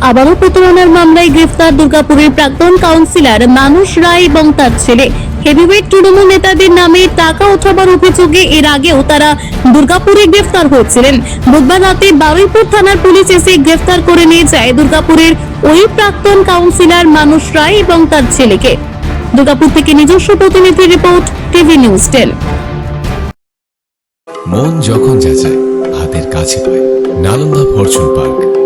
আবারও প্রতারণার মামলায় গ্রেফতার দুর্গাপুরের প্রাক্তন কাউন্সিলর মানুষ রায় এবং তার ছেলে। হেভিওয়েট তৃণমূল নেতাদের নামে টাকা ওঠাবার অভিযোগে এর আগেও তারা দুর্গাপুরে গ্রেফতার হয়েছিলেন। বুধবার রাতে বারুইপুর থানার পুলিশ এসে গ্রেফতার করে নিয়ে যায় দুর্গাপুরের ওই প্রাক্তন কাউন্সিলর মানুষ রায় এবং তার ছেলেকে। দুর্গাপুর থেকে নিজস্ব প্রতিনিধি রিপোর্ট, টিভি নিউজ টেন। মন যখন যাচায় হাতের কাছে পায়। Nalanda Fortune Park.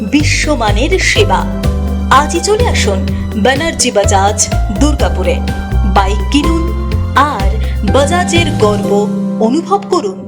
বিশ্বমানের সেবা। আজই চলে আসুন ব্যানার্জি বাজাজ দুর্গাপুরে। বাইক কিনুন আর বাজাজের গর্ব অনুভব করুন।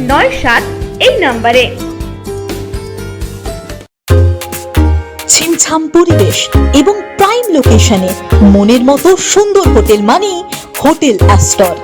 নয় সাত এই নম্বরে। ছিমছাম পরিবেশ এবং প্রাইম লোকেশনে মনের মতো সুন্দর হোটেল মানেই হোটেল অ্যাস্টর।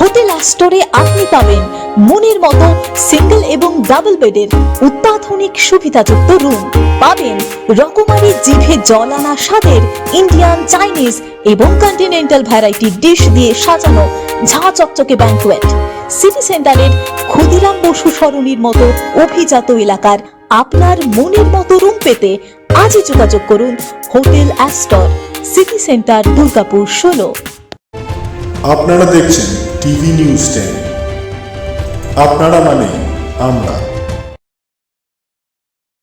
হোটেল অ্যাস্টরে আপনি পাবেন মনের মতো সিঙ্গেল এবং ডাবল বেডের অত্যাধুনিক সুবিধাযুক্ত রুম পাবেন রকমারি জিভে জল আনা স্বাদের ইন্ডিয়ান চাইনিজ এবং কন্টিনেন্টাল ভ্যারাইটি ডিশ দিয়ে সাজানো ঝাঁ চকচকে ব্যাঙ্কোয়েট সিটি সেন্টারের ক্ষুদিরাম বসু সরণির মতো অভিজাত এলাকার আপনার মনের মতো রুম পেতে আজই যোগাযোগ করুন hotel Astor City Centre Durgapur, ষোলো। আপনারা দেখছেন টিভি নিউজ টেন আপনারা মানে আমরা।